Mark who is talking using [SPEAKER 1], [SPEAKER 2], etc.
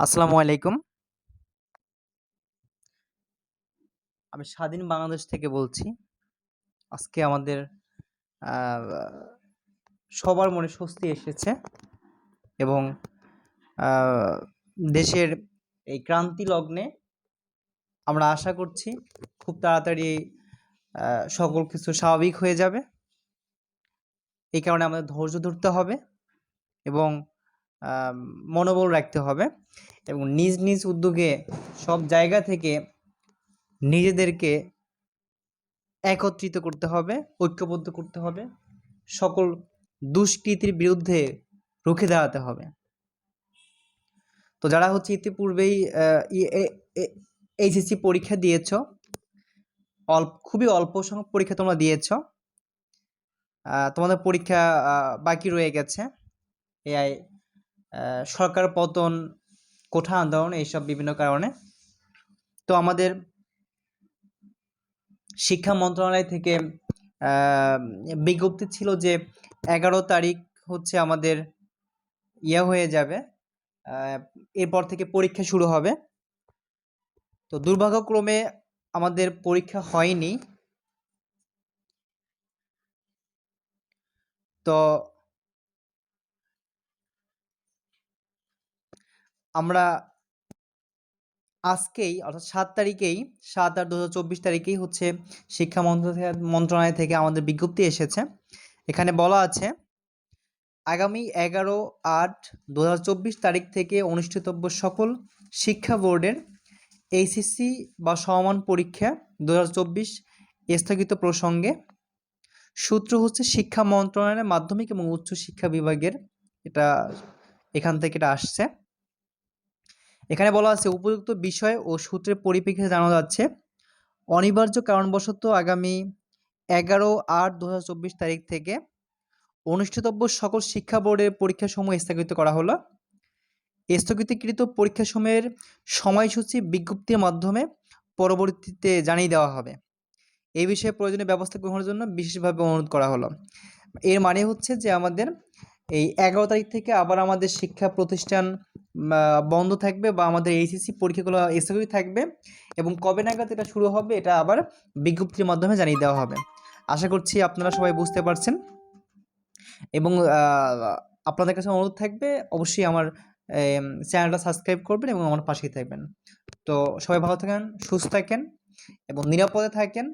[SPEAKER 1] আসসালামু আলাইকুম। আমি স্বাধীন বাংলাদেশ থেকে বলছি। আজকে আমাদের সবার মনে স্বস্তি এসেছে এবং দেশের এই ক্রান্তি লগ্নে আমরা আশা করছি খুব তাড়াতাড়ি সকল কিছু স্বাভাবিক হয়ে যাবে। এই কারণে আমাদের ধৈর্য ধরতে হবে এবং মনোবল রাখতে হবে এবং নিজ নিজ উদ্যোগে সব জায়গা থেকে নিজেদেরকে একত্রিত করতে হবে, ঐক্যবদ্ধ করতে হবে, সকল দুষ্কৃতির বিরুদ্ধে রুখে দাঁড়াতে হবে। তো যারা হচ্ছে ইতিপূর্বেই এইচএসসি পরীক্ষা দিয়েছ অল্প খুবই অল্প সংখ্যক পরীক্ষা তোমরা দিয়েছ তোমাদের পরীক্ষা বাকি রয়ে গেছে এআই সরকার পতন, কোঠা আন্দোলন এইসব বিভিন্ন কারণে। তো আমাদের শিক্ষা মন্ত্রণালয় থেকে বিজ্ঞপ্তি ছিল যে এগারো তারিখ হচ্ছে আমাদের ইয়ে হয়ে যাবে। এরপর থেকে পরীক্ষা শুরু হবে। তো দুর্ভাগ্যক্রমে আমাদের পরীক্ষা হয়নি। তো আমরা আজকেই, অর্থাৎ সাত তারিখেই, সাত আট দু চব্বিশ তারিখেই হচ্ছে শিক্ষা মন্ত্রণালয় থেকে আমাদের বিজ্ঞপ্তি এসেছে। এখানে বলা আছে, আগামী এগারো আট দু তারিখ থেকে অনুষ্ঠিতব্য সকল শিক্ষা বোর্ডের এইচএসসি বা সমান পরীক্ষা দু হাজার চব্বিশ স্থগিত প্রসঙ্গে। সূত্র হচ্ছে শিক্ষা মন্ত্রণালয়ের মাধ্যমিক এবং উচ্চ শিক্ষা বিভাগের, এটা এখান থেকে এটা আসছে। এখানে বলা আছে, উপযুক্ত বিষয় ও সূত্রের পরিপ্রেক্ষিতে জানা যাচ্ছে, অনিবার্য কারণবশত আগামী এগারো আট দু তারিখ থেকে অনুষ্ঠিতব্য সকল শিক্ষা বোর্ডের পরীক্ষাসমূহ স্থগিত করা হলো। স্থগিতকৃত পরীক্ষাসমূহের সময়সূচি বিজ্ঞপ্তির মাধ্যমে পরবর্তীতে জানিয়ে দেওয়া হবে। এই বিষয়ে প্রয়োজনীয় ব্যবস্থা গ্রহণের জন্য বিশেষভাবে অনুরোধ করা হলো। এর মানে হচ্ছে যে আমাদের এই এগারো তারিখ থেকে আবার আমাদের শিক্ষা প্রতিষ্ঠান বন্ধ থাকবে বা আমাদের এইচএসসি পরীক্ষাগুলো স্থগিত থাকবে এবং কবে নাগাদ এটা শুরু হবে এটা আবার বিজ্ঞপ্তির মাধ্যমে জানিয়ে দেওয়া হবে। আশা করছি আপনারা সবাই বুঝতে পারছেন এবং আপনাদের কাছে অনুরোধ থাকবে অবশ্যই আমার চ্যানেলটা সাবস্ক্রাইব করবেন এবং আমার পাশেই থাকবেন। তো সবাই ভালো থাকেন, সুস্থ থাকেন এবং নিরাপদে থাকেন।